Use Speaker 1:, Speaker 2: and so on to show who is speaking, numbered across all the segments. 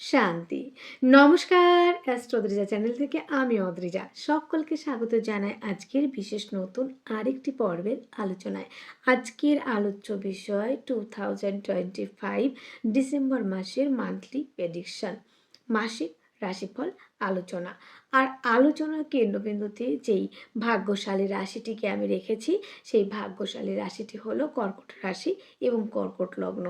Speaker 1: শান্তি। নমস্কার অ্যাস্ট্রোদ্রিজা চ্যানেল থেকে আমি অদ্রিজা। সকলকে স্বাগত জানাই আজকের বিশেষ নতুন আরেকটি পর্বের আলোচনায়। আজকের আলোচ্য বিষয় two thousand twenty five December মাসের মান্থলি প্রেডিকশন মাসিক রাশিফল আলোচনা। আর আলোচনার কেন্দ্রবিন্দুতে যেই ভাগ্যশালী রাশিটিকে আমি রেখেছি, সেই ভাগ্যশালী রাশিটি হলো কর্কট রাশি এবং কর্কট লগ্ন।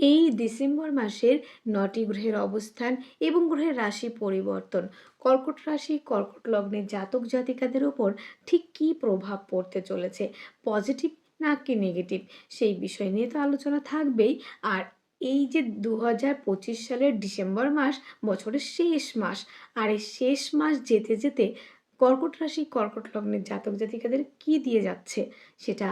Speaker 1: এই ডিসেম্বর মাসের নটি গ্রহের অবস্থান এবং গ্রহের রাশি পরিবর্তন। কর্কট রাশি, কর্কট লগ্নের জাতক জাতিকাদের ওপর ঠিক কী প্রভাব পড়তে চলেছে, পজিটিভ না কি নেগেটিভ, সেই বিষয় নিয়ে তো আলোচনা থাকবেই। আর এই যে দু পঁচিশ সালের ডিসেম্বর মাস, বছরের শেষ মাস, আর এই শেষ মাস যেতে যেতে কর্কট রাশি, কর্কট লগ্নের জাতক জাতিকাদের কি দিয়ে যাচ্ছে, সেটা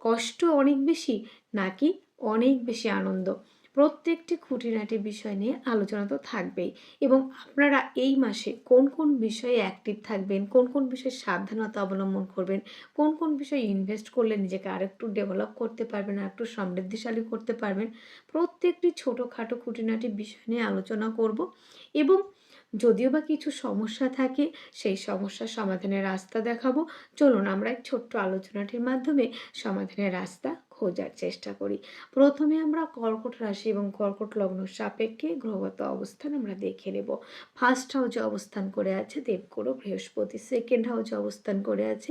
Speaker 1: কষ্ট অনেক বেশি নাকি অনেক বেশি আনন্দ। প্রত্যেকটি খুঁটিনাটি বিষয় নিয়ে আলোচনা তো থাকবেই। এবং আপনারা এই মাসে কোন কোন বিষয়ে অ্যাক্টিভ থাকবেন, কোন কোন বিষয়ে সাবধানতা অবলম্বন করবেন, কোন কোন বিষয়ে ইনভেস্ট করলে নিজেকে আরেকটু ডেভেলপ করতে পারবেন, আরেকটু সমৃদ্ধিশালী করতে পারবেন, প্রত্যেকটি ছোটোখাটো খুঁটিনাটি বিষয় নিয়ে আলোচনা করব। এবং যদিও বা কিছু সমস্যা থাকে, সেই সমস্যার সমাধানের রাস্তা দেখাবো। চলুন আমরা এক ছোট্ট আলোচনাটির মাধ্যমে সমাধানের রাস্তা খোঁজার চেষ্টা করি। প্রথমে আমরা কর্কট রাশি এবং কর্কট লগ্ন সাপেক্ষে গ্রহগত অবস্থান আমরা দেখে নেব। ফার্স্ট হাউজে অবস্থান করে আছে দেবগুরু, বৃহস্পতি। সেকেন্ড হাউজে অবস্থান করে আছে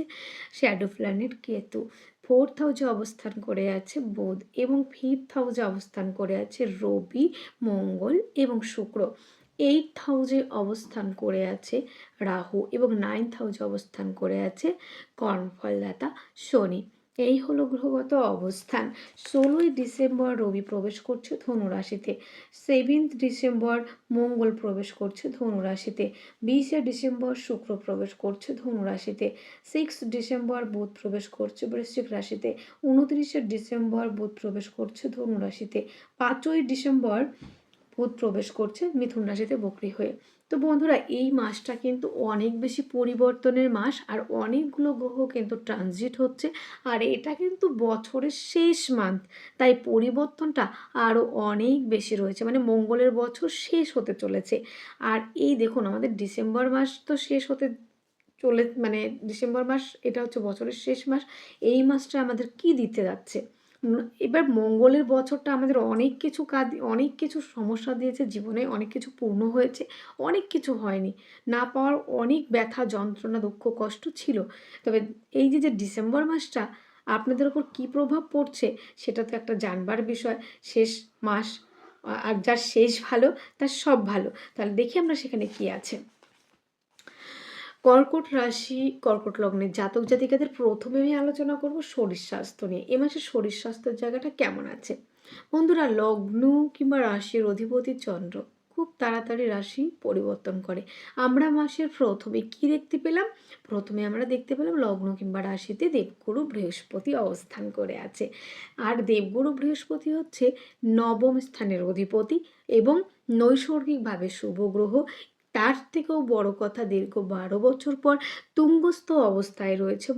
Speaker 1: শ্যাডো প্ল্যানেট কেতু। ফোর্থ হাউজে অবস্থান করে আছে বুধ এবং ফিফথ হাউজে অবস্থান করে আছে রবি, মঙ্গল এবং শুক্র। এইট হাউজে অবস্থান করে আছে রাহু এবং নাইন্থ হাউজে অবস্থান করে আছে কর্মফলদাতা শনি। এই হলো গ্রহগত অবস্থান। ষোলোই ডিসেম্বর রবি প্রবেশ করছে ধনুরাশিতে। সেভেন্থ ডিসেম্বর মঙ্গল প্রবেশ করছে ধনুরাশিতে। বিশে ডিসেম্বর শুক্র প্রবেশ করছে ধনুরাশিতে। সিক্স ডিসেম্বর বুধ প্রবেশ করছে বৃশ্চিক রাশিতে। উনত্রিশে ডিসেম্বর বুধ প্রবেশ করছে ধনুরাশিতে। পাঁচই ডিসেম্বর বুধ প্রবেশ করছে মিথুন রাশিতে বকরি হয়ে। তো বন্ধুরা, এই মাসটা কিন্তু অনেক বেশি পরিবর্তনের মাস আর অনেকগুলো গ্রহ কিন্তু ট্রানজিট হচ্ছে আর এটা কিন্তু বছরের শেষ মান্থ তাই পরিবর্তনটা আরও অনেক বেশি রয়েছে। মানে মঙ্গলের বছর শেষ হতে চলেছে আর এই দেখুন, আমাদের ডিসেম্বর মাস তো শেষ হতে চলে মানে ডিসেম্বর মাস এটা হচ্ছে বছরের শেষ মাস, এই মাসটা আমাদের কি দিতে যাচ্ছে? এবার মঙ্গলের বছরটা আমাদের অনেক কিছু কাজ, অনেক কিছু সমস্যা দিয়েছে জীবনে, অনেক কিছু পূর্ণ হয়েছে, অনেক কিছু হয়নি। না পাওয়ার অনেক ব্যথা, যন্ত্রণা, দুঃখ, কষ্ট ছিল। তবে এই যে যে ডিসেম্বর মাসটা আপনাদের ওপর কী প্রভাব পড়ছে সেটা তো একটা জানবার বিষয়। শেষ মাস আর যার শেষ ভালো, তার সব ভালো। তাহলে দেখি আমরা সেখানে কি আছে। কর্কট রাশি, কর্কট লগ্নের জাতক জাতিকাদের প্রথমে আমি আলোচনা করব শরীর স্বাস্থ্য নিয়ে। এ মাসে শরীর স্বাস্থ্যের জায়গাটা কেমন আছে? বন্ধুরা, লগ্ন কিংবা রাশির অধিপতি চন্দ্র খুব তাড়াতাড়ি রাশি পরিবর্তন করে। আমরা মাসের প্রথমে কি দেখতে পেলাম? প্রথমে আমরা দেখতে পেলাম লগ্ন কিংবা রাশিতে দেবগুরু বৃহস্পতি অবস্থান করে আছে। আর দেবগুরু বৃহস্পতি হচ্ছে নবম স্থানের অধিপতি এবং নৈসর্গিকভাবে শুভ গ্রহ তার থেকেও বড় কথা দীর্ঘ বারো বছর পর তুঙ্গস্থ অবস্থায় রয়েছে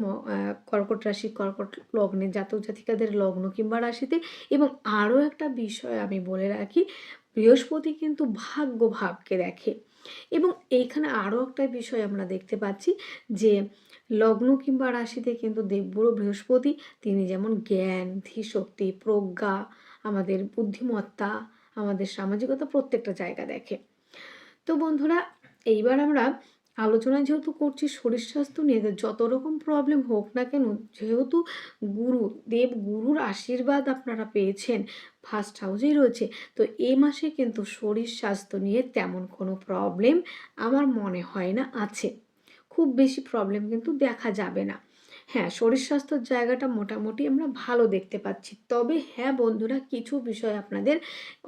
Speaker 1: কর্কট রাশি কর্কট লগ্নে জাতক জাতিকাদের লগ্ন কিংবা রাশিতে। এবং আরও একটা বিষয় আমি বলে রাখি, বৃহস্পতি কিন্তু ভাগ্য ভাবকে দেখে। এবং এইখানে আরও একটা বিষয় আমরা দেখতে পাচ্ছি যে, লগ্ন কিংবা রাশিতে কিন্তু দেবগুরু বৃহস্পতি, তিনি যেমন জ্ঞান ধীশক্তি প্রজ্ঞা, আমাদের বুদ্ধিমত্তা, আমাদের সামাজিকতা প্রত্যেকটা জায়গা দেখে। তো বন্ধুরা, এইবার আমরা আলোচনা যেহেতু করছি শরীর স্বাস্থ্য নিয়ে যত রকম প্রবলেম হোক না কেন, যেহেতু গুরু, দেব গুরুর আশীর্বাদ আপনারা পেয়েছেন ফার্স্ট হাউসেই রয়েছে, তো এই মাসে কিন্তু শরীর স্বাস্থ্য নিয়ে তেমন কোনো প্রবলেম আমার মনে হয় না আছে। খুব বেশি প্রবলেম কিন্তু দেখা যাবে না। হ্যাঁ শরীর স্বাস্থ্যর জায়গাটা মোটামুটি আমরা ভালো দেখতে পাচ্ছি। তবে হ্যাঁ বন্ধুরা, কিছু বিষয় আপনাদের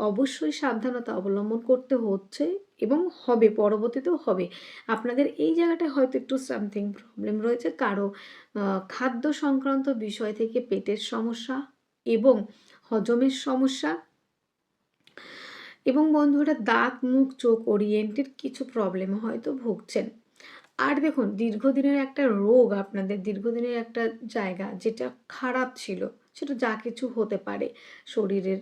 Speaker 1: অবশ্যই সাবধানতা অবলম্বন করতে হচ্ছে। এবং হবে, পরবর্তীতেও হবে। আপনাদের এই জায়গাটায় হয়তো একটু সামথিং প্রবলেম রয়েছে। কারও খাদ্য সংক্রান্ত বিষয় থেকে পেটের সমস্যা এবং হজমের সমস্যা এবং বন্ধুরা দাঁত, মুখ, চোখ ওরিয়েন্টেড কিছু প্রবলেম হয়তো ভুগছেন। আর দেখুন, দীর্ঘদিনের একটা রোগ আপনাদের, দীর্ঘদিনের একটা জায়গা যেটা খারাপ ছিল, সেটা যা কিছু হতে পারে, শরীরের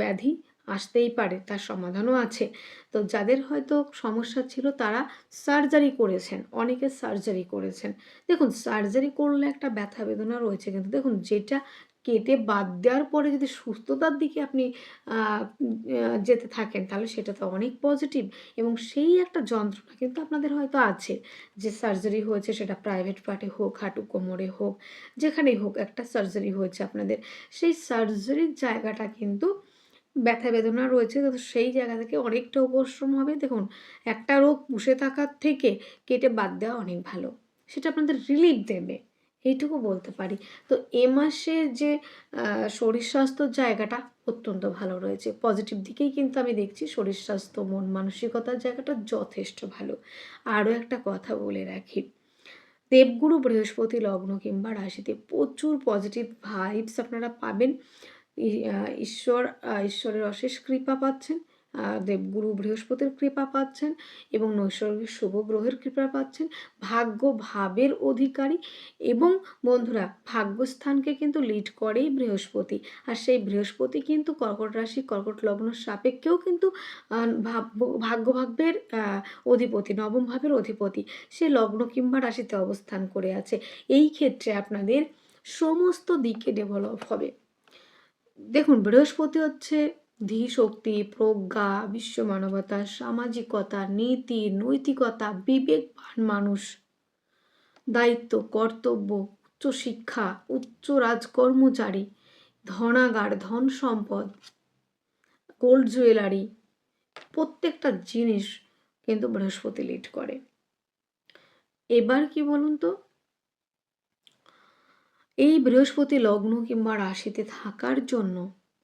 Speaker 1: ব্যাধি আসতেই পারে, তার সমাধানও আছে। তো যাদের হয়তো সমস্যা ছিল তারা সার্জারি করেছেন, অনেকে সার্জারি করেছেন। দেখুন সার্জারি করলে একটা ব্যথা বেদনা রয়েছে, কিন্তু দেখুন, যেটা কেটে বাদ দেওয়ার পরে যদি সুস্থতার দিকে আপনি যেতে থাকেন, তাহলে সেটা তো অনেক পজিটিভ এবং সেই একটা যন্ত্রণা কিন্তু আপনাদের হয়তো আছে, যে সার্জারি হয়েছে সেটা প্রাইভেট পার্টে হোক, হাঁটু কোমরে হোক, যেখানেই হোক একটা সার্জারি হয়েছে আপনাদের। সেই সার্জারির জায়গাটা কিন্তু ব্যথা বেদনা রয়েছে, তো সেই জায়গা থেকে অনেকটা উপশ্রম হবে। দেখুন, একটা রোগ পুষে থাকার থেকে কেটে বাদ দেওয়া অনেক ভালো। সেটা আপনাদের রিলিফ দেবে, এইটুকু বলতে পারি। তো এ মাসের যে শরীর স্বাস্থ্যর জায়গাটা অত্যন্ত ভালো রয়েছে। পজিটিভ দিকেই কিন্তু আমি দেখছি শরীর স্বাস্থ্য, মন মানসিকতার জায়গাটা যথেষ্ট ভালো। আরও একটা কথা বলে রাখি, দেবগুরু বৃহস্পতি লগ্ন কিংবা রাশিতে প্রচুর পজিটিভ ভাইবস আপনারা পাবেন। ঈশ্বর ঈশ্বরের অশেষ কৃপা পাচ্ছেন দেবগুরু বৃহস্পতির কৃপা পাচ্ছেন এবং নৈসর্গিক শুভ গ্রহের কৃপা পাচ্ছেন ভাগ্য ভাবের অধিকারী এবং বন্ধুরা, ভাগ্যস্থানকে কিন্তু লিড করেই বৃহস্পতি। আর সেই বৃহস্পতি কিন্তু কর্কট রাশি, কর্কট লগ্ন সাপেক্ষেও কিন্তু ভাগ্য ভাগ্যের অধিপতি নবম ভাবের অধিপতি। সে লগ্ন কিংবা রাশিতে অবস্থান করে আছে। এই ক্ষেত্রে আপনাদের সমস্ত দিকে ডেভেলপ হবে। দেখুন, বৃহস্পতি হচ্ছে ধী শক্তি প্রজ্ঞা বিশ্ব মানবতা সামাজিকতা, নীতি, নৈতিকতা, বিবেকবান মানুষ। দায়িত্ব, কর্তব্য উচ্চশিক্ষা উচ্চ রাজকর্মচারী, ধনাগার, ধন সম্পদ গোল্ড জুয়েলারি প্রত্যেকটা জিনিস কিন্তু বৃহস্পতি লিড করে। এবার কি বলুন তো? এই বৃহস্পতি লগ্ন কিংবা রাশিতে থাকার জন্য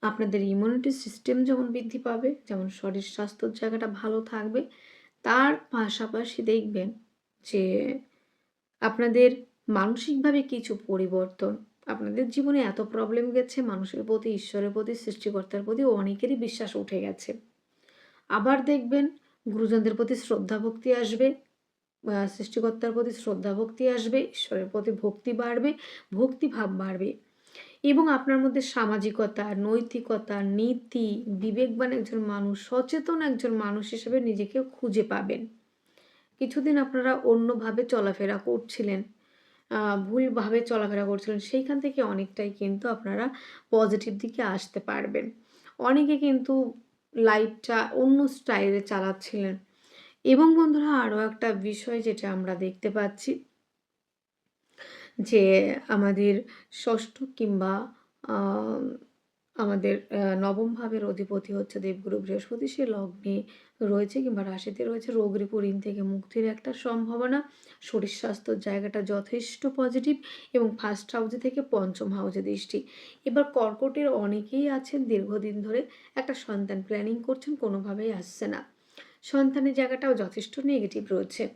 Speaker 1: আপনাদের ইমিউনিটি সিস্টেম যেমন বৃদ্ধি পাবে, যেমন শরীর স্বাস্থ্যর জায়গাটা ভালো থাকবে, তার পাশাপাশি দেখবেন যে আপনাদের মানসিকভাবে কিছু পরিবর্তন, আপনাদের জীবনে এত প্রবলেম গেছে, মানুষের প্রতি, ঈশ্বরের প্রতি, সৃষ্টিকর্তার প্রতি অনেকেরই বিশ্বাস উঠে গেছে। আবার দেখবেন গুরুজনদের প্রতি শ্রদ্ধা ভক্তি আসবে সৃষ্টিকর্তার প্রতি শ্রদ্ধা, ভক্তি আসবে, ঈশ্বরের প্রতি ভক্তি বাড়বে ভক্তিভাব বাড়বে। এবং আপনার মধ্যে সামাজিকতা, নৈতিকতা, নীতি, বিবেকবান একজন মানুষ, সচেতন একজন মানুষ হিসেবে নিজেকে খুঁজে পাবেন। কিছুদিন আপনারা অন্যভাবে চলাফেরা করছিলেন ভুলভাবে চলাফেরা করছিলেন, সেইখান থেকে অনেকটাই কিন্তু আপনারা পজিটিভ দিকে আসতে পারবেন। অনেকে কিন্তু লাইফটা অন্য স্টাইলে চালাচ্ছিলেন এবং বন্ধুরা আরও একটা বিষয় যেটা আমরা দেখতে পাচ্ছি, যে আমাদের ষষ্ঠ কিংবা আমাদের নবম ভাবের অধিপতি হচ্ছে দেবগুরু বৃহস্পতি। সে লগ্নে রয়েছে কিংবা রাশিতে রয়েছে। রোগ ঋণ থেকে মুক্তির একটা সম্ভাবনা। শরীর স্বাস্থ্যর জায়গাটা যথেষ্ট পজিটিভ এবং ফার্স্ট হাউজে থেকে পঞ্চম হাউসে দৃষ্টি। এবার কর্কটের অনেকেই আছেন, দীর্ঘদিন ধরে একটা সন্তান প্ল্যানিং করছেন, কোনোভাবেই আসছে না। সন্তানের জায়গাটাও যথেষ্ট নেগেটিভ রয়েছে।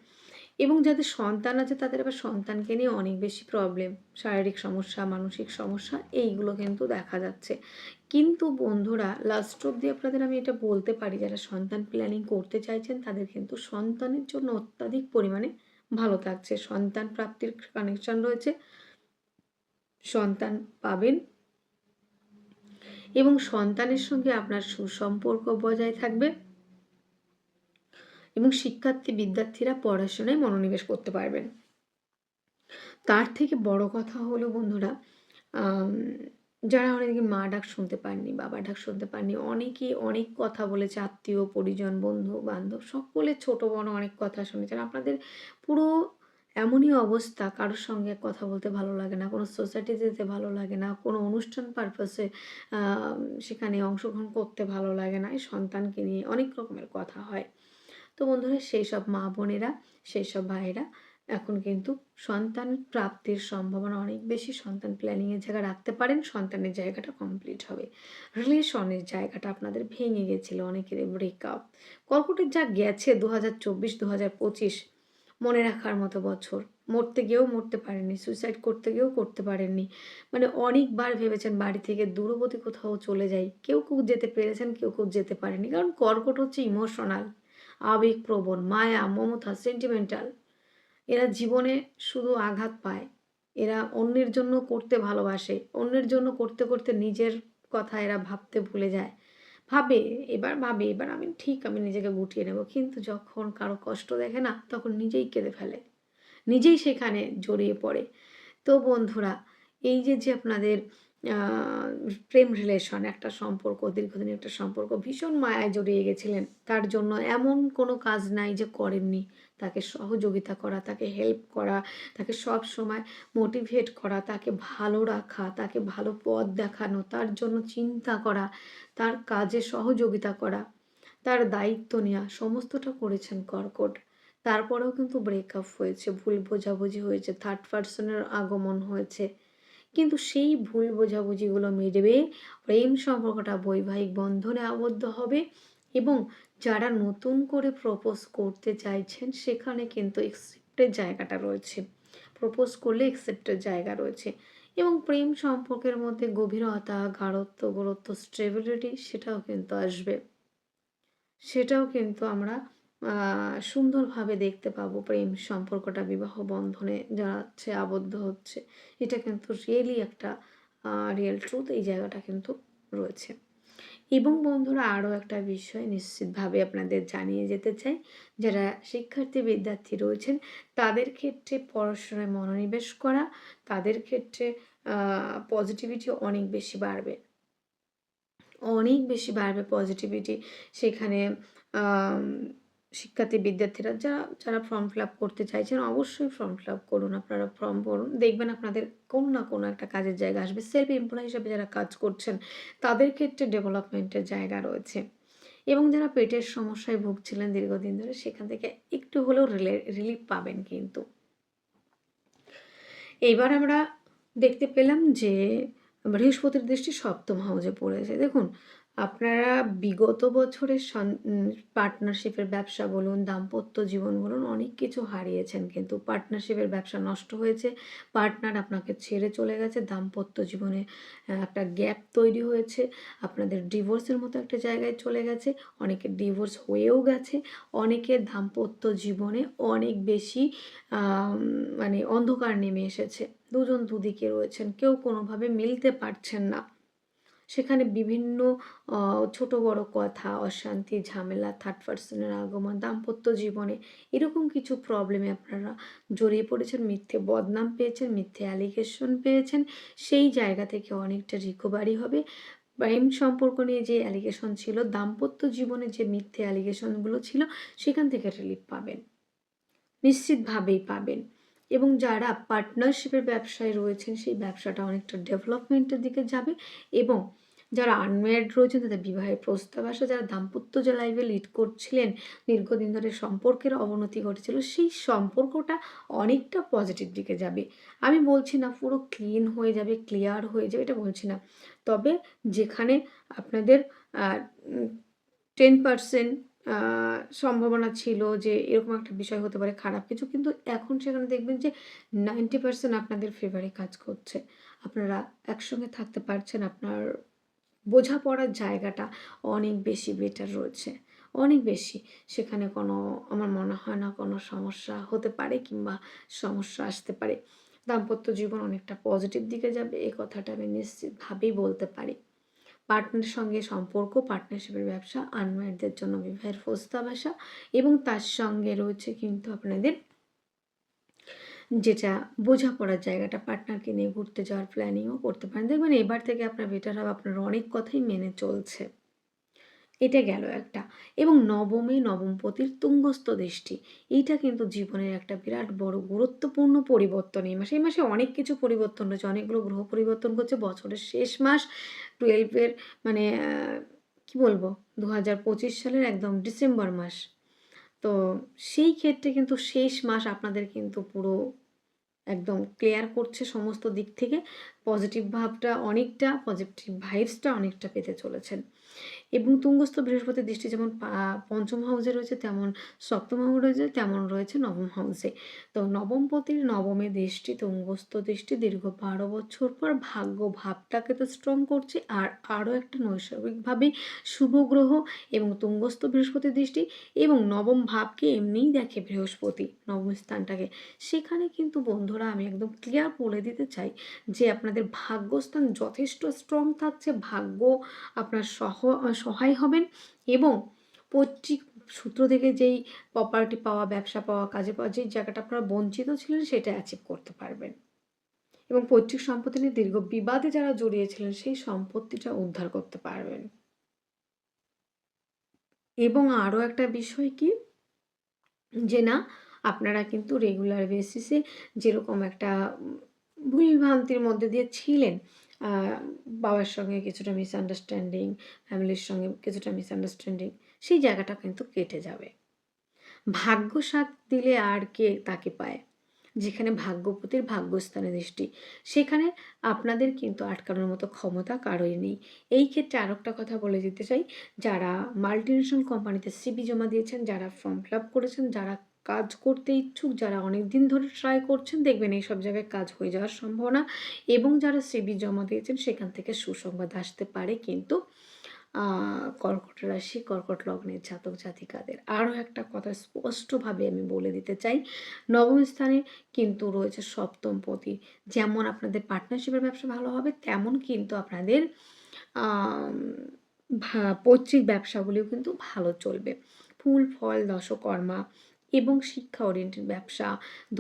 Speaker 1: এবং যাদের সন্তান আছে, তাদের আবার সন্তানকে নিয়ে অনেক বেশি প্রবলেম শারীরিক সমস্যা, মানসিক সমস্যা, এইগুলো কিন্তু দেখা যাচ্ছে। কিন্তু বন্ধুরা লাস্ট অব্দি আপনাদের আমি এটা বলতে পারি, যারা সন্তান প্ল্যানিং করতে চাইছেন, তাদের কিন্তু সন্তানের জন্য অত্যাধিক পরিমাণে ভালো থাকছে। সন্তান প্রাপ্তির কানেকশন রয়েছে, সন্তান পাবেন এবং সন্তানের সঙ্গে আপনার সুসম্পর্ক বজায় থাকবে। এবং শিক্ষার্থী বিদ্যার্থীরা পড়াশোনায় মনোনিবেশ করতে পারবেন। তার থেকে বড় কথা হলো বন্ধুরা যারা অনেকে মা ডাক শুনতে পাননি, বাবা ডাক শুনতে পাননি, অনেকে অনেক কথা বলেছে, আত্মীয়, পরিজন, বন্ধু, বান্ধব, সকলে ছোট বড় অনেক কথা শুনেছেন। আপনাদের পুরো এমনই অবস্থা, কারোর সঙ্গে কথা বলতে ভালো লাগে না, কোনো সোসাইটি যেতে ভালো লাগে না, কোনো অনুষ্ঠান পারপাসে সেখানে অংশগ্রহণ করতে ভালো লাগে না, এই সন্তানকে নিয়ে অনেক রকমের কথা হয়। তো বন্ধুরা সেই সব মা বোনেরা সেই সব ভাইয়েরা এখন কিন্তু সন্তান প্রাপ্তির সম্ভাবনা অনেক বেশি। সন্তান প্ল্যানিংয়ের জায়গা রাখতে পারেন, সন্তানের জায়গাটা কমপ্লিট হবে। রিলেশনের জায়গাটা আপনাদের ভেঙে গেছিল অনেকের ব্রেকআপ কর্কটের যা গেছে দু হাজার চব্বিশ পঁচিশ, মনে রাখার মতো বছর। মরতে গিয়েও মরতে পারেননি সুইসাইড করতে গিয়েও করতে পারেননি। মানে অনেকবার ভেবেছেন বাড়ি থেকে দূরবর্তী কোথাও চলে যাই। কেউ কেউ যেতে পেরেছেন, কেউ কেউ যেতে পারেনি কারণ কর্কট হচ্ছে ইমোশনাল আবেগপ্রবণ, মায়া, মমতা সেন্টিমেন্টাল এরা জীবনে শুধু আঘাত পায়। এরা অন্যের জন্য করতে ভালোবাসে। অন্যের জন্য করতে করতে নিজের কথা এরা ভাবতে ভুলে যায়। ভাবে, এবার ভাবে, এবার আমি ঠিক আমি নিজেকে গুটিয়ে নেব। কিন্তু যখন কারও কষ্ট দেখে না, তখন নিজেই কেঁদে ফেলে। নিজেই সেখানে জড়িয়ে পড়ে। তো বন্ধুরা, এই যে যে আপনাদের প্রেম রিলেশন একটা সম্পর্ক, দীর্ঘদিনের একটা সম্পর্ক ভীষণ মায়ায় জড়িয়ে গেছিলেন। তার জন্য এমন কোনো কাজ নাই যে করেননি। তাকে সহযোগিতা করা, তাকে হেল্প করা, তাকে সব সময় মোটিভেট করা, তাকে ভালো রাখা, তাকে ভালো পথ দেখানো, তার জন্য চিন্তা করা, তার কাজে সহযোগিতা করা, তার দায়িত্ব নেওয়া সমস্তটা করেছেন কর্কট। তারপরেও কিন্তু ব্রেকআপ হয়েছে, ভুল বোঝাবুঝি হয়েছে থার্ড পার্সনের আগমন হয়েছে। কিন্তু সেই ভুল বোঝাবুঝিগুলো মিটবে। প্রেম সম্পর্কটা বৈবাহিক বন্ধনে আবদ্ধ হবে এবং যারা নতুন করে প্রপোজ করতে চাইছেন, সেখানে কিন্তু একসেপ্টের জায়গাটা রয়েছে। প্রপোজ করলে একসেপ্টের জায়গা রয়েছে এবং প্রেম সম্পর্কের মধ্যে গভীরতা গাঢ়ত্ব গুরুত্ব স্টেবিলিটি সেটাও কিন্তু আসবে। সেটাও কিন্তু আমরা সুন্দরভাবে দেখতে পাবো প্রেম সম্পর্কটা, বিবাহ বন্ধনে যাচ্ছে আবদ্ধ হচ্ছে। এটা কিন্তু রিয়েলি একটা রিয়েল ট্রুথ এই জায়গাটা কিন্তু রয়েছে। এবং বন্ধুরা, আরও একটা বিষয় নিশ্চিতভাবে আপনাদের জানিয়ে যেতে চাই। যারা শিক্ষার্থী বিদ্যার্থী রয়েছেন, তাদের ক্ষেত্রে পড়াশোনায় মনোনিবেশ করা, তাদের ক্ষেত্রে পজিটিভিটি অনেক বেশি বাড়বে। অনেক বেশি বাড়বে পজিটিভিটি সেখানে শিক্ষার্থী বিদ্যার্থীরা যারা যারা ফর্ম ফিল আপ করতে চাইছেন, অবশ্যই ফর্ম ফিল আপ করুন, আপনারা ফর্ম ভরুন। দেখবেন আপনাদের কোনো না কোনো একটা কাজের জায়গা আসবে। সেলফ এমপ্লয় হিসেবে যারা কাজ করছেন, তাদের ক্ষেত্রে ডেভেলপমেন্টের জায়গা রয়েছে। এবং যারা পেটের সমস্যায় ভুগছিলেন দীর্ঘদিন ধরে, সেখান থেকে একটু হলেও রিলিফ পাবেন কিন্তু। এইবার আমরা দেখতে পেলাম যে, বৃহস্পতির দৃষ্টি সপ্তম হাউজে পড়েছে। দেখুন আপনারা বিগত বছরের পার্টনারশিপের ব্যবসা বলুন, দাম্পত্য জীবন বলুন, অনেক কিছু হারিয়েছেন কিন্তু পার্টনারশিপের ব্যবসা নষ্ট হয়েছে। পার্টনার আপনাকে ছেড়ে চলে গেছে, দাম্পত্য জীবনে একটা গ্যাপ তৈরি হয়েছে। আপনাদের ডিভোর্সের মতো একটা জায়গায় চলে গেছে অনেকের ডিভোর্স হয়েও গেছে, অনেকের দাম্পত্য জীবনে অনেক বেশি মানে অন্ধকার নেমে এসেছে। দুজন দুদিকে রয়েছেন, কেউ কোনোভাবে মিলতে পারছেন না। সেখানে বিভিন্ন ছোট বড় কথা, অশান্তি, ঝামেলা থার্ড পার্সনের আগমন, দাম্পত্য জীবনে এরকম কিছু প্রবলেমে আপনারা জড়িয়ে পড়েছেন, মিথ্যে বদনাম পেয়েছেন, মিথ্যে অ্যালিগেশন পেয়েছেন, সেই জায়গা থেকে অনেকটা রিকভারি হবে। প্রেম সম্পর্ক নিয়ে যে অ্যালিগেশন ছিল, দাম্পত্য জীবনে যে মিথ্যে অ্যালিগেশনগুলো ছিল, সেখান থেকে রিলিফ পাবেন। নিশ্চিতভাবেই পাবেন। এবং যারা পার্টনারশিপের ব্যবসায় রয়েছেন, সেই ব্যবসাটা অনেকটা ডেভেলপমেন্টের দিকে যাবে এবং যারা আনম্যারিড রয়েছেন, তাদের বিবাহের প্রস্তাব আসে। যারা দাম্পত্য যে লাইফে লিড করছিলেন, দীর্ঘদিন ধরে সম্পর্কের অবনতি ঘটেছিল, সেই সম্পর্কটা অনেকটা পজিটিভ দিকে যাবে। আমি বলছি না পুরো ক্লিন হয়ে যাবে ক্লিয়ার হয়ে যাবে, এটা বলছি না। তবে যেখানে আপনাদের টেন পার্সেন্ট সম্ভাবনা ছিল যে এরকম একটা বিষয় হতে পারে, খারাপ কিছু, কিন্তু এখন সেখানে দেখবেন যে নাইনটি পার্সেন্ট আপনাদের ফেভারে কাজ করছে। আপনারা একসঙ্গে থাকতে পারছেন, আপনার বোঝাপড়ার জায়গাটা অনেক বেশি বেটার রয়েছে। অনেক বেশি। সেখানে কোনো, আমার মনে হয় না কোনো সমস্যা হতে পারে কিংবা সমস্যা আসতে পারে। দাম্পত্য জীবন অনেকটা পজিটিভ দিকে যাবে এই কথাটা আমি নিশ্চিতভাবেই বলতে পারি। পার্টনারের সঙ্গে সম্পর্ক পার্টনারশিপের ব্যবসা আনম্যারিডদের জন্য বিবাহের প্রস্তাব আসা এবং তার সঙ্গে রয়েছে কিন্তু আপনাদের যেটা বোঝাপড়ার জায়গাটা পার্টনারকে নিয়ে ঘুরতে যাওয়ার প্ল্যানিংও করতে পারেন। দেখবেন এবার থেকে আপনার বেটার হবে, আপনার অনেক কথাই মেনে চলছে। এটা গেল একটা। এবং নবমে নবমপতির তুঙ্গস্থ দৃষ্টি, এইটা কিন্তু জীবনের একটা বিরাট বড় গুরুত্বপূর্ণ পরিবর্তন। এই মাসে এই মাসে অনেক কিছু পরিবর্তন রয়েছে। অনেকগুলো গ্রহ পরিবর্তন করছে বছরের শেষ মাস টুয়েলভের মানে কি বলব? দু হাজার পঁচিশ সালের একদম ডিসেম্বর মাস। তো সেই ক্ষেত্রে কিন্তু শেষ মাস আপনাদের কিন্তু পুরো একদম ক্লিয়ার করছে সমস্ত দিক থেকে। পজিটিভ ভাবটা অনেকটা পজিটিভ ভাইবসটা অনেকটা পেতে চলেছেন। এবং তুঙ্গস্থ বৃহস্পতির দৃষ্টি যেমন পঞ্চম হাউসে রয়েছে, তেমন সপ্তম হাউসে রয়েছে, তেমন রয়েছে নবম হাউসে তো নবমপতির নবমে দৃষ্টি, তুঙ্গস্থ দৃষ্টি দীর্ঘ বারো বছর পর ভাগ্য ভাবটাকে তো স্ট্রং করছে। আর আরও একটা নৈসর্গিকভাবে শুভ গ্রহ এবং তুঙ্গস্থ বৃহস্পতির দৃষ্টি এবং নবম ভাবকে এমনিই দেখে বৃহস্পতি নবম স্থানটাকে। সেখানে কিন্তু বন্ধুরা আমি একদম ক্লিয়ার বলে দিতে চাই যে আপনাদের ভাগ্যস্থান যথেষ্ট স্ট্রং থাকছে। ভাগ্য আপনার সহ সহায় হবেন এবং পৈতৃক সূত্র থেকে যেই প্রপার্টি পাওয়া, ব্যবসা পাওয়া, কাজে পাওয়া, যেই জায়গাটা আপনারা বঞ্চিত ছিলেন সেটা অ্যাচিভ করতে পারবেন। এবং পৈতৃক সম্পত্তি নিয়ে দীর্ঘ বিবাদে যারা জড়িয়েছিলেন সেই সম্পত্তিটা উদ্ধার করতে পারবেন। এবং আরও একটা বিষয় কি? যে না, আপনারা কিন্তু রেগুলার বেসিসে যেরকম একটা ভুলভ্রান্তির মধ্যে দিয়ে ছিলেন বাবার সঙ্গে কিছুটা মিসআন্ডারস্ট্যান্ডিং ফ্যামিলির সঙ্গে কিছুটা মিসআন্ডারস্ট্যান্ডিং সেই জায়গাটা কিন্তু কেটে যাবে। ভাগ্য সাথ দিলে আর কে তাকে পায়? যেখানে ভাগ্যপতির ভাগ্যস্থানে দৃষ্টি, সেখানে আপনাদের কিন্তু আটকানোর মতো ক্ষমতা কারোই নেই। এই ক্ষেত্রে আর একটা কথা বলে দিতে চাই, যারা মাল্টিনেশনাল কোম্পানিতে সিবি জমা দিয়েছেন, যারা ফর্ম ফিল আপ করেছেন, যারা কাজ করতে ইচ্ছুক, যারা অনেক দিন ধরে ট্রাই করছেন, দেখবেন এই সব জায়গায় কাজ হয়ে যাওয়ার সম্ভাবনা এবং যারা সিবি জমা দিয়েছেন, সেখান থেকে সুসংবাদ আসতে পারে কিন্তু কর্কট রাশি, কর্কট লগ্নের জাতক জাতিকাদের। আরও একটা কথা স্পষ্টভাবে আমি বলে দিতে চাই, নবম স্থানে কিন্তু রয়েছে সপ্তম পতি। যেমন আপনাদের পার্টনারশিপের ব্যবসা ভালো হবে, তেমন কিন্তু আপনাদের পৈতৃক ব্যবসাগুলিও কিন্তু ভালো চলবে। ফুল, ফল, দশকর্মা এবং শিক্ষা ওরিয়েন্টেড ব্যবসা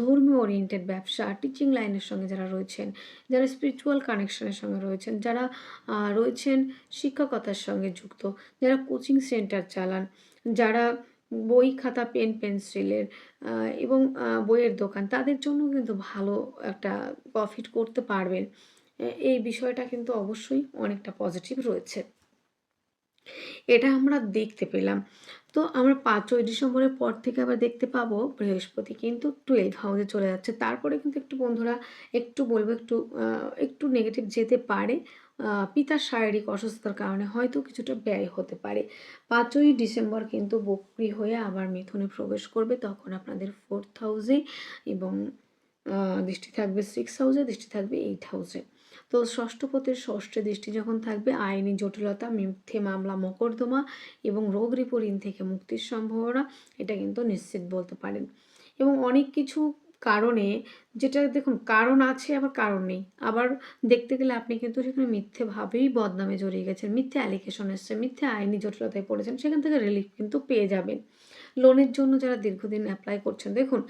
Speaker 1: ধর্মীয় ওরিয়েন্টেড ব্যবসা টিচিং লাইনের সঙ্গে যারা রয়েছেন, যারা স্পিরিচুয়াল কানেকশনের সঙ্গে রয়েছেন, যারা রয়েছেন শিক্ষকতার সঙ্গে যুক্ত, যারা কোচিং সেন্টার চালান, যারা বই খাতা পেন পেন্সিলের এবং বইয়ের দোকান, তাদের জন্য কিন্তু ভালো একটা প্রফিট করতে পারবেন। এই বিষয়টা কিন্তু অবশ্যই অনেকটা পজিটিভ রয়েছে। এটা আমরা দেখতে পেলাম। তো আমরা পাঁচই ডিসেম্বরের পর থেকে আবার দেখতে পাবো বৃহস্পতি, কিন্তু টুয়েলভ হাউসে চলে যাচ্ছে। তারপরে কিন্তু একটু বন্ধুরা একটু বলব, একটু একটু নেগেটিভ যেতে পারে। পিতার শারীরিক অসুস্থতার কারণে হয়তো কিছুটা ব্যয় হতে পারে। পাঁচই ডিসেম্বর কিন্তু বক্রি হয়ে আবার মিথুনে প্রবেশ করবে। তখন আপনাদের ফোর্থ হাউসে এবং দৃষ্টি থাকবে সিক্স হাউসে দৃষ্টি থাকবে এইট হাউসে তো ষষ্ঠপতির ষষ্ঠ দৃষ্টি যখন থাকবে, আইনি জটিলতা, মিথ্যে মামলা, মকদ্দমা এবং রোগ রিপোরিন থেকে মুক্তির সম্ভাবনা, এটা কিন্তু নিশ্চিত বলতে পারেন। এবং অনেক কিছু কারণে যেটা দেখুন, কারণ আছে আবার কারণ নেই। আবার দেখতে গেলে আপনি কিন্তু সেখানে মিথ্যেভাবেই বদনামে জড়িয়ে গেছেন, মিথ্যে অ্যালিগেশন এসছে, মিথ্যে আইনি জটিলতায় পড়েছেন, সেখান থেকে রিলিফ কিন্তু পেয়ে যাবেন। লোনের জন্য যারা দীর্ঘদিন অ্যাপ্লাই করছেন, দেখুন,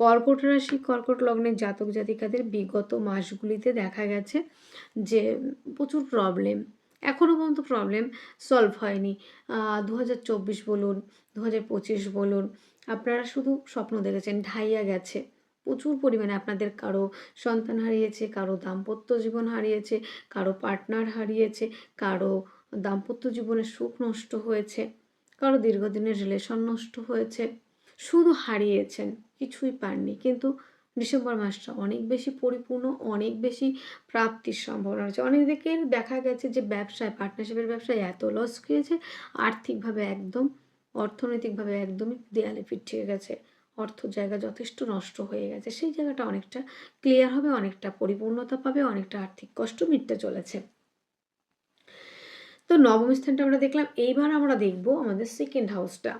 Speaker 1: কর্কট রাশি, কর্কট লগ্নের জাতক জাতিকাদের বিগত মাসগুলিতে দেখা গেছে যে প্রচুর প্রবলেম এখনও পর্যন্ত প্রবলেম সলভ হয়নি। দু হাজার চব্বিশ বলুন দু হাজার পঁচিশ বলুন, আপনারা শুধু স্বপ্ন দেখেছেন, ঢাইয়া গেছে। প্রচুর পরিমাণে আপনাদের কারও সন্তান হারিয়েছে, কারও দাম্পত্য জীবন হারিয়েছে, কারও পার্টনার হারিয়েছে, কারও দাম্পত্য জীবনের সুখ নষ্ট হয়েছে। কারও দীর্ঘদিনের রিলেশন নষ্ট হয়েছে, শুধু হারিয়েছেন, কিছুই পাননি। কিন্তু ডিসেম্বর মাসটা অনেক বেশি পরিপূর্ণ, অনেক বেশি প্রাপ্তির সম্ভাবনা রয়েছে। অনেকের দেখা গেছে যে ব্যবসায় পার্টনারশিপের ব্যবসায় এত লস খেয়েছে আর্থিকভাবে একদম, অর্থনৈতিকভাবে একদমই দেয়ালে পিঠিয়ে গেছে। অর্থ জায়গা যথেষ্ট নষ্ট হয়ে গেছে। সেই জায়গাটা অনেকটা ক্লিয়ার হবে, অনেকটা পরিপূর্ণতা পাবে, অনেকটা আর্থিক কষ্ট মিটতে চলেছে। তো নবম স্থানটা আমরা দেখলাম। এইবার আমরা দেখব আমাদের সেকেন্ড হাউসটা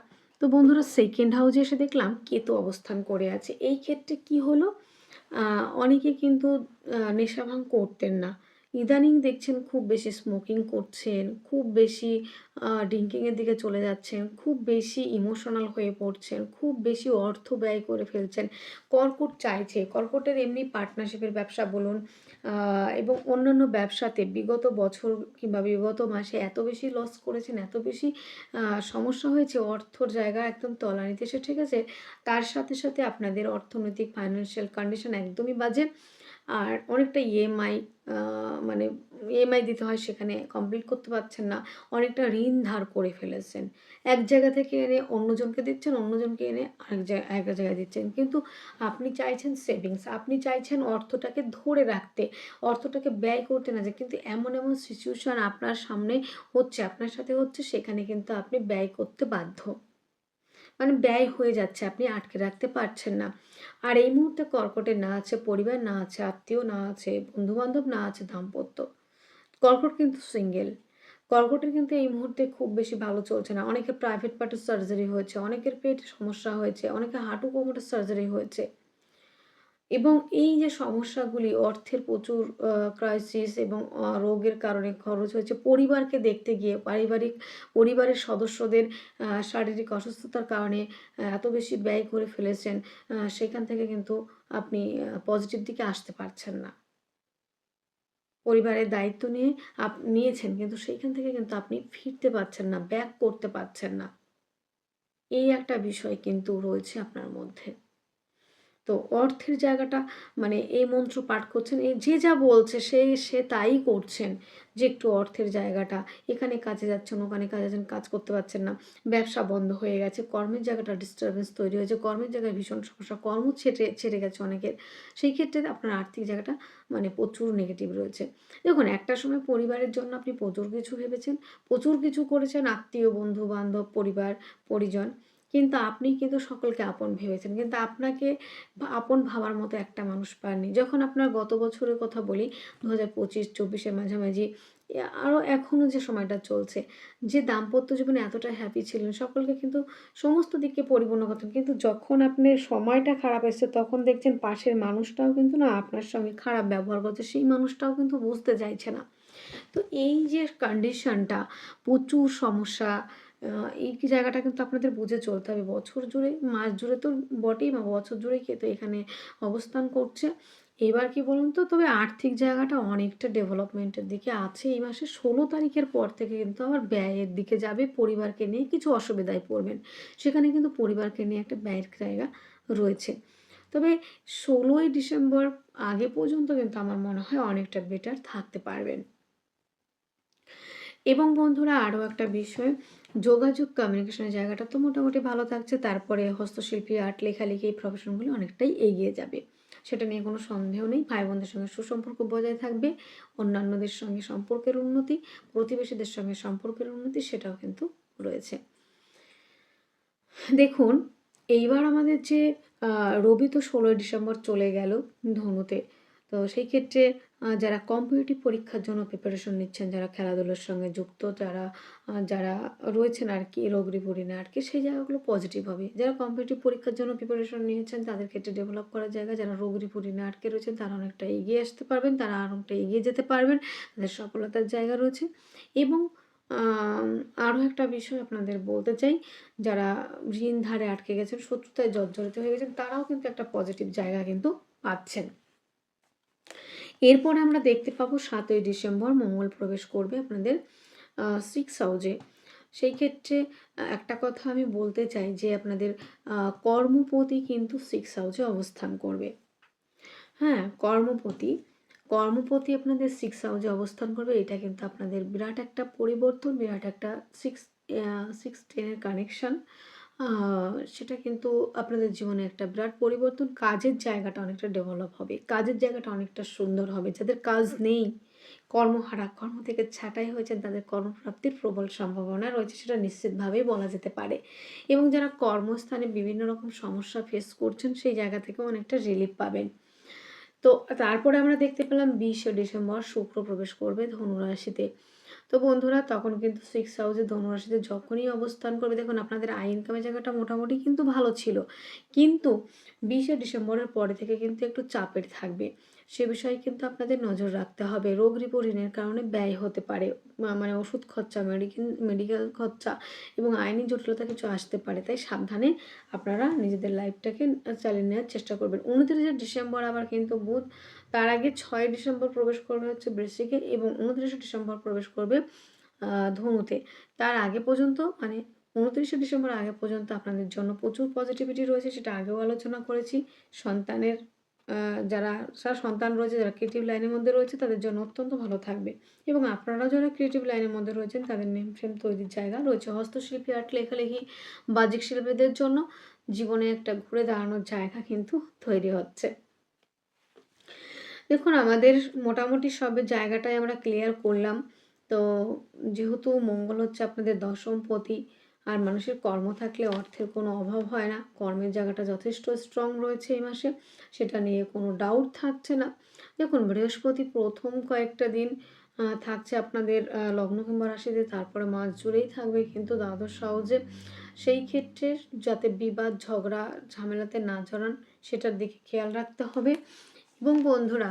Speaker 1: তো বন্ধুরা সেকেন্ড হাউসে এসে দেখলাম কেতু অবস্থান করে আছে। এই ক্ষেত্রে কি হলো? অনেকে কিন্তু নেশা ভাঙ করতেন না। ইদানিং দেখছেন খুব বেশি স্মোকিং করছেন, খুব বেশি ড্রিঙ্কিংয়ের দিকে চলে যাচ্ছেন, খুব বেশি ইমোশনাল হয়ে পড়ছেন, খুব বেশি অর্থ ব্যয় করে ফেলছেন। কর্কট চাইছে, কর্কটের এমনি পার্টনারশিপের ব্যবসা বলুন এবং অন্যান্য ব্যবসাতে বিগত বছর কিংবা বিগত মাসে এত বেশি লস করেছেন, এত বেশি সমস্যা হয়েছে, অর্থর জায়গা একদম তলানিতে এসে ঠিক আছে তার সাথে সাথে আপনাদের অর্থনৈতিক ফাইন্যান্সিয়াল কন্ডিশন একদমই বাজে। আর অনেকটা ইএমআই মানে ইএমআই দিতে হয় সেখানে কমপ্লিট করতে পারছেন না। অনেকটা ঋণ ধার করে ফেলেছেন। এক জায়গা থেকে এনে অন্যজনকে দিচ্ছেন, অন্যজনকে এনে আরেক জায়গায় এক জায়গায় দিচ্ছেন। কিন্তু আপনি চাইছেন সেভিংস আপনি চাইছেন অর্থটাকে ধরে রাখতে, অর্থটাকে ব্যয় করতে না যে কিন্তু এমন এমন সিচুয়েশন আপনার সামনে হচ্ছে, আপনার সাথে হচ্ছে, সেখানে কিন্তু আপনি ব্যয় করতে বাধ্য। মানে ব্যয় হয়ে যাচ্ছে, আপনি আটকে রাখতে পারছেন না। আর এই মুহূর্তে কর্কটে না আছে, পরিবার না আছে, আত্মীয় না আছে, বন্ধুবান্ধব না আছে দাম্পত্য। কর্কট কিন্তু সিঙ্গেল কর্কটের কিন্তু এই মুহূর্তে খুব বেশি ভালো চলছে না। অনেকের প্রাইভেট পার্টের সার্জারি হয়েছে, অনেকের পেটে সমস্যা হয়েছে, অনেকে হাঁটু কোমরের সার্জারি হয়েছে। এবং এই যে সমস্যাগুলি অর্থের প্রচুর ক্রাইসিস এবং রোগের কারণে খরচ হয়েছে পরিবারকে দেখতে গিয়ে পারিবারিক পরিবারের সদস্যদের শারীরিক অসুস্থতার কারণে এত বেশি ব্যয় করে ফেলেছেন, সেখান থেকে কিন্তু আপনি পজিটিভ দিকে আসতে পারছেন না। পরিবারের দায়িত্ব নিয়ে আপ নিয়েছেন কিন্তু সেইখান থেকে কিন্তু আপনি ফিরতে পারছেন না, ব্যাক করতে পারছেন না। এই একটা বিষয় কিন্তু রয়েছে আপনার মধ্যে। তো অর্থের জায়গাটা মানে এই মন্ত্র পাঠ করছেন, এই যে যা বলছে সে সে তাই করছেন। যে একটু অর্থের জায়গাটা, এখানে কাজে যাচ্ছেন, ওখানে কাজে যাচ্ছেন, কাজ করতে পারছেন না, ব্যবসা বন্ধ হয়ে গেছে, কর্মের জায়গাটা ডিস্টারবেন্স তৈরি হয়েছে, কর্মের জায়গায় ভীষণ সমস্যা, কর্ম ছেটে, ছেড়ে গেছে অনেকের। সেই ক্ষেত্রে আপনার আর্থিক জায়গাটা মানে প্রচুর নেগেটিভ রয়েছে। দেখুন, একটা সময় পরিবারের জন্য আপনি প্রচুর কিছু ভেবেছেন, প্রচুর কিছু করেছেন, আত্মীয় বন্ধু বান্ধব পরিবার, পরিজন। কিন্তু আপনি কিন্তু সকলকে আপন ভেবেছেন। কিন্তু আপনাকে আপন ভাবার মতো একটা মানুষ পাননি। যখন আপনার গত বছরের কথা বলি দু হাজার পঁচিশ, চব্বিশের মাঝামাঝি আরও এখনও যে সময়টা চলছে, যে দাম্পত্য জীবনে এতটা হ্যাপি ছিলেন, সকলকে কিন্তু সমস্ত দিককে পরিপূর্ণ করতেন। কিন্তু যখন আপনার সময়টা খারাপ এসছে, তখন দেখছেন পাশের মানুষটাও কিন্তু না আপনার সঙ্গে খারাপ ব্যবহার করছে, সেই মানুষটাও কিন্তু বুঝতে চাইছে না। তো এই যে কন্ডিশনটা প্রচুর সমস্যা এই জায়গাটা কিন্তু আপনাদের বুঝে চলতে হবে। বছর জুড়ে, মাস জুড়ে তো বটেই বা বছর জুড়েই তো এখানে অবস্থান করছে। এবার কি বলুন তো, তবে আর্থিক জায়গাটা অনেকটা ডেভেলপমেন্টের দিকে আছে। এই মাসে ষোলো তারিখের পর থেকে কিন্তু আবার ব্যয়ের দিকে যাবে, পরিবারকে নিয়ে কিছু অসুবিধায় পড়বেন। সেখানে কিন্তু পরিবারকে নিয়ে একটা ব্যয়ের জায়গা রয়েছে। তবে ষোলোই ডিসেম্বর আগে পর্যন্ত কিন্তু আমার মনে হয় অনেকটা বেটার থাকতে পারবেন। এবং বন্ধুরা, আরও একটা বিষয় যোগাযোগ কমিউনিকেশনের জায়গাটা তো মোটামুটি ভালো থাকছে। তারপরে হস্তশিল্পী আর্ট লেখালেখি এই প্রফেশনগুলো অনেকটাই এগিয়ে যাবে। সেটা নিয়ে কোনো সন্দেহ নেই। ভাই বোনদের সঙ্গে সুসম্পর্ক বজায় থাকবে। অন্যান্যদের সঙ্গে সম্পর্কের উন্নতি, প্রতিবেশীদের সঙ্গে সম্পর্কের উন্নতি সেটাও কিন্তু রয়েছে। দেখুন, এইবার আমাদের যে রবি তো ষোলোই ডিসেম্বর চলে গেল ধনুতে। তো সেই ক্ষেত্রে যারা কম্পিটিটিভ পরীক্ষার জন্য প্রিপারেশন নিচ্ছেন, যারা খেলাধুলোর সঙ্গে যুক্ত, যারা যারা রয়েছেন আর কি রোগ রিপোর্টিনে আর কি সেই জায়গাগুলো পজিটিভ হবে। যারা কম্পিটিটিভ পরীক্ষার জন্য প্রিপারেশন নিয়েছেন, তাদের ক্ষেত্রে ডেভেলপ করার জায়গা, যারা রোগ রিপোর্টিনে আটকে রয়েছেন, তারা অনেকটা এগিয়ে আসতে পারবেন, তারা অনেকটা এগিয়ে যেতে পারবেন, তাদের সফলতার জায়গা রয়েছে। এবং আরও একটা বিষয় আপনাদের বলতে চাই, যারা ঋণ ধারে আটকে গেছেন, শত্রুতায় জর্জরিত হয়ে গেছেন, তারাও কিন্তু একটা পজিটিভ জায়গা কিন্তু পাচ্ছেন। এরপর আমরা দেখতে পাবো সাতই ডিসেম্বর মঙ্গল প্রবেশ করবে আপনাদের সিক্স হাউজে সেই ক্ষেত্রে একটা কথা আমি বলতে চাই যে আপনাদের কর্মপতি কিন্তু সিক্স হাউজে অবস্থান করবে। হ্যাঁ কর্মপতি কর্মপতি আপনাদের সিক্স হাউজে অবস্থান করবে, এটা কিন্তু আপনাদের বিরাট একটা পরিবর্তন, বিরাট একটা সিক্স সিক্স টেনের কানেকশান সেটা কিন্তু আপনাদের জীবনে একটা বিরাট পরিবর্তন। কাজের জায়গাটা অনেকটা ডেভেলপ হবে। কাজের জায়গাটা অনেকটা সুন্দর হবে। যাদের কাজ নেই, কর্মহারা, কর্ম থেকে ছাঁটাই হয়েছেন, তাদের কর্মপ্রাপ্তির প্রবল সম্ভাবনা রয়েছে সেটা নিশ্চিতভাবেই বলা যেতে পারে। এবং যারা কর্মস্থানে বিভিন্ন রকম সমস্যা ফেস করছেন, সেই জায়গা থেকেও অনেকটা রিলিফ পাবেন। তো তারপরে আমরা দেখতে পেলাম বিশে ডিসেম্বর শুক্র প্রবেশ করবে ধনুরাশিতে। তো বন্ধুরা, তখন কিন্তু সিক্স হাউসে ধনুরাশিতে যখনই অবস্থান করবে, দেখুন আপনাদের আই ইনকামের জায়গাটা মোটামুটি কিন্তু ভালো ছিল। কিন্তু বিশে ডিসেম্বরের পরে থেকে কিন্তু একটু চাপের থাকবে। সে বিষয়ে কিন্তু আপনাদের নজর রাখতে হবে। রোগ রিপোর্ট ঋণের কারণে ব্যয় হতে পারে। মানে ওষুধ খরচা মেডিকেল মেডিকেল খরচা এবং আইনি জটিলতা কিছু আসতে পারে। তাই সাবধানে আপনারা নিজেদের লাইফটাকে চালিয়ে নেওয়ার চেষ্টা করবেন। উনত্রিশে ডিসেম্বর আবার কিন্তু বুধ তার আগে ছয় ডিসেম্বর প্রবেশ করবে হচ্ছে বৃশ্চিকে এবং উনত্রিশে ডিসেম্বর প্রবেশ করবে ধনুতে। তার আগে পর্যন্ত মানে উনত্রিশে ডিসেম্বর আগে পর্যন্ত আপনাদের জন্য প্রচুর পজিটিভিটি রয়েছে, সেটা আগেও আলোচনা করেছি। সন্তানের যারা সন্তান রয়েছে, যারা ক্রিয়েটিভ লাইনের মধ্যে রয়েছে, তাদের জন্য অত্যন্ত ভালো থাকবে। এবং আপনারা যারা ক্রিয়েটিভ লাইনের মধ্যে রয়েছেন, তাদের নেম ফ্রেম তৈরির জায়গা রয়েছে। হস্তশিল্পী আর্ট লেখালেখি বাজিক শিল্পীদের জন্য জীবনে একটা ঘুরে দাঁড়ানোর জায়গা কিন্তু তৈরি হচ্ছে। দেখুন, আমাদের মোটামুটি সবের জায়গাটাই আমরা ক্লিয়ার করলাম। তো যেহেতু মঙ্গল হচ্ছে আপনাদের দশমপতি আর মানুষের কর্ম থাকলে অর্থের কোনো অভাব হয় না। কর্মের জায়গাটা যথেষ্ট স্ট্রং রয়েছে এই মাসে, সেটা নিয়ে কোনো ডাউট থাকছে না। দেখুন, বৃহস্পতি প্রথম কয়েকটা দিন থাকছে আপনাদের লগ্ন কিংবা রাশিতে, তারপরে মাস জুড়েই থাকবে। কিন্তু দ্বাদশ সহজে সেই ক্ষেত্রে যাতে বিবাদ, ঝগড়া, ঝামেলাতে না জড়ান, সেটার দিকে খেয়াল রাখতে হবে। এবং বন্ধুরা,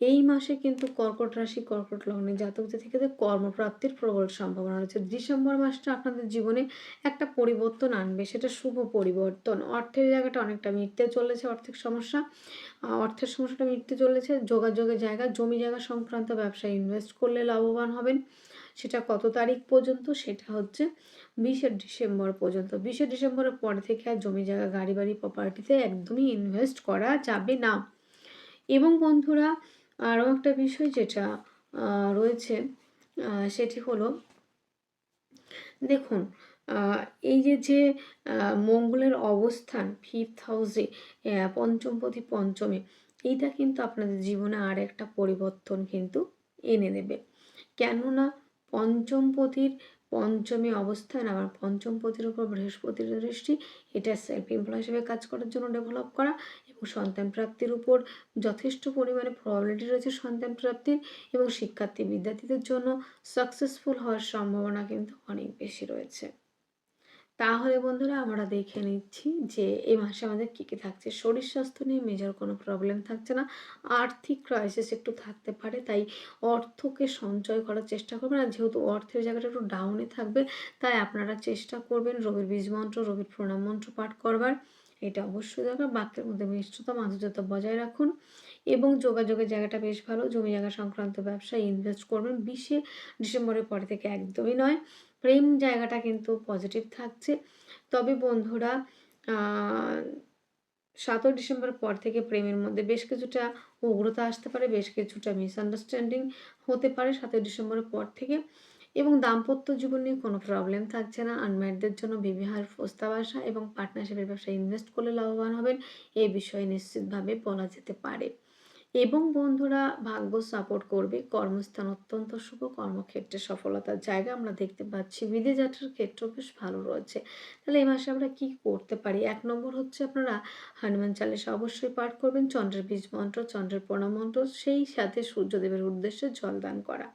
Speaker 1: এই মাসে কিন্তু কর্কট রাশি, কর্কট লগ্নে জাতক থেকে কর্মপ্রাপ্তির প্রবল সম্ভাবনা রয়েছে। ডিসেম্বর মাসটা আপনাদের জীবনে একটা পরিবর্তন আনবে, সেটা শুভ পরিবর্তন। অর্থের জায়গাটা অনেকটা মিটতে চলেছে, অর্থের সমস্যা। অর্থের সমস্যাটা মিটতে চলেছে। যোগাযোগের জায়গা, জমি জায়গা সংক্রান্ত ব্যবসায় ইনভেস্ট করলে লাভবান হবেন। সেটা কত তারিখ পর্যন্ত? সেটা হচ্ছে বিশে ডিসেম্বর পর্যন্ত। বিশে ডিসেম্বরের পর থেকে আর জমি জায়গা, গাড়ি বাড়ি প্রপার্টিতে একদমই ইনভেস্ট করা যাবে না। এবং বন্ধুরা, আরও একটা বিষয় যেটা রয়েছে সেটি হলো, দেখুন এই যে যে মঙ্গলের অবস্থান ফিফথ হাউসে পঞ্চমপতি পঞ্চমে এইটা কিন্তু আপনাদের জীবনে আর একটা পরিবর্তন কিন্তু এনে দেবে। কেননা পঞ্চমপতির পঞ্চমী অবস্থান, আবার পঞ্চম পতির উপর বৃহস্পতির দৃষ্টি, এটা সেলফ এমপ্লয় হিসেবে কাজ করার জন্য ডেভেলপ করা এবং সন্তান প্রাপ্তির উপর যথেষ্ট পরিমাণে প্রবাবিলিটি রয়েছে সন্তান প্রাপ্তির এবং শিক্ষার্থী বিদ্যার্থীদের জন্য সাকসেসফুল হওয়ার সম্ভাবনা কিন্তু অনেক বেশি রয়েছে। তাহলে বন্ধুরা আমরা দেখে নিচ্ছি যে এই মাসে আমাদের কী কী থাকছে। শরীর স্বাস্থ্য নিয়ে মেজর কোনো প্রবলেম থাকছে না। আর্থিক ক্রাইসিস একটু থাকতে পারে, তাই অর্থকে সঞ্চয় করার চেষ্টা করবেন। আর যেহেতু অর্থের জায়গাটা একটু ডাউনে থাকবে, তাই আপনারা চেষ্টা করবেন রবির বীজ মন্ত্র, রবির প্রণাম মন্ত্র পাঠ করবার। এটা অবশ্যই দরকার। বাক্যের মধ্যে মিষ্টতা, মাধুর্যতা বজায় রাখুন। এবং যোগাযোগের জায়গাটা বেশ ভালো। জমি জায়গা সংক্রান্ত ব্যবসায় ইনভেস্ট করবেন। বিশে ডিসেম্বরের পরে থেকে একদমই নয়। প্রেম জায়গাটা কিন্তু পজিটিভ থাকছে। তবে বন্ধুরা সাতই ডিসেম্বর পর থেকে প্রেমের মধ্যে বেশ কিছুটা উগ্রতা আসতে পারে, বেশ কিছুটা মিসআন্ডারস্ট্যান্ডিং হতে পারে সাতই ডিসেম্বরের পর থেকে। এবং দাম্পত্য জীবন নিয়ে কোনো প্রবলেম থাকছে না। আনম্যারিডদের জন্য বিবাহের প্রস্তাব আসা এবং পার্টনারশিপের ব্যবসায় ইনভেস্ট করলে লাভবান হবেন, এ বিষয়ে নিশ্চিতভাবে বলা যেতে পারে। এবং বন্ধুরা ভাগ্য সাপোর্ট করবে। কর্মস্থান অত্যন্ত শুভ, কর্মক্ষেত্রে সফলতার জায়গা আমরা দেখতে পাচ্ছি। বিদেশ যাত্রার ক্ষেত্র বেশ ভালো রয়েছে। তাহলে এই মাসে আমরা কি করতে পারি? এক নম্বর হচ্ছে আপনারা হনুমান চালিশা অবশ্যই পাঠ করবেন, চন্দ্রের বীজ মন্ত্র, চন্দ্রের প্রণাম মন্ত্র, সেই সাথে সূর্যদেবের উদ্দেশ্যে জলদান করা।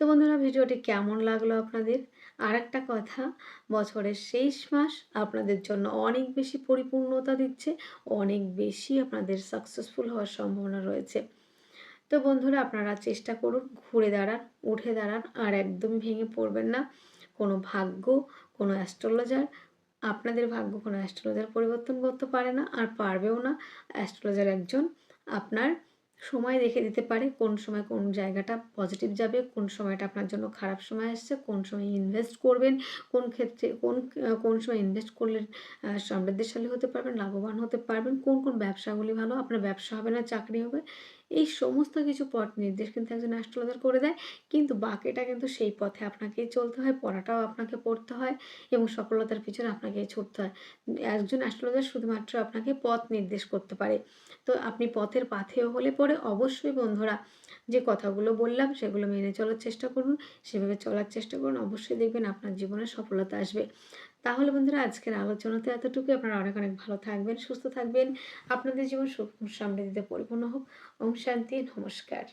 Speaker 1: তো বন্ধুরা, ভিডিওটি কেমন লাগল আপনাদের? আর একটা কথা, বছরের শেষ মাস আপনাদের জন্য অনেক বেশি পরিপূর্ণতা দিচ্ছে, অনেক বেশি আপনাদের সাকসেসফুল হওয়ার সম্ভাবনা রয়েছে। তো বন্ধুরা, আপনারা চেষ্টা করুন, ঘুরে দাঁড়ান, উঠে দাঁড়ান, আর একদম ভেঙে পড়বেন না। কোনো ভাগ্য, কোনো অ্যাস্ট্রোলজার আপনাদের ভাগ্য কোনো অ্যাস্ট্রোলজার পরিবর্তন করতে পারে না, আর পারবেও না। অ্যাস্ট্রোলজার একজন আপনার সময় রেখে দিতে পারে, কোন সময় কোন জায়গাটা পজিটিভ যাবে, কোন সময়টা আপনার জন্য খারাপ সময় আসছে, কোন সময় ইনভেস্ট করবেন, কোন ক্ষেত্রে, কোন কোন সময় ইনভেস্ট করলে সমৃদ্ধিশালী হতে পারবেন, লাভবান হতে পারবেন, কোন কোন ব্যবসাগুলি ভালো, আপনার ব্যবসা হবে না, চাকরি হবে এই সমস্ত কিছু পথ নির্দেশ কিন্তু একজন অ্যাস্ট্রোলজার করে দেয়। কিন্তু বাকিটা কিন্তু সেই পথে আপনাকেই চলতে হয়, পড়াটাও আপনাকে পড়তে হয় এবং সফলতার পিছনে আপনাকেই ছুটতে হয়। একজন অ্যাস্ট্রোলজার শুধুমাত্র আপনাকে পথ নির্দেশ করতে পারে। তো আপনি পথের পাথেও হলে পরে অবশ্যই বন্ধুরা যে কথাগুলো বললাম সেগুলো মেনে চলার চেষ্টা করুন। সেভাবে চলার চেষ্টা করুন। অবশ্যই দেখবেন আপনার জীবনে সফলতা আসবে। তাহলে বন্ধুরা, আজকের আলোচনাতে এতটুকু আপনারা অনেক অনেক ভালো থাকবেন, সুস্থ থাকবেন। আপনাদের জীবন সুখ সমৃদ্ধিতে পরিপূর্ণ হোক। ওম শান্তি, নমস্কার।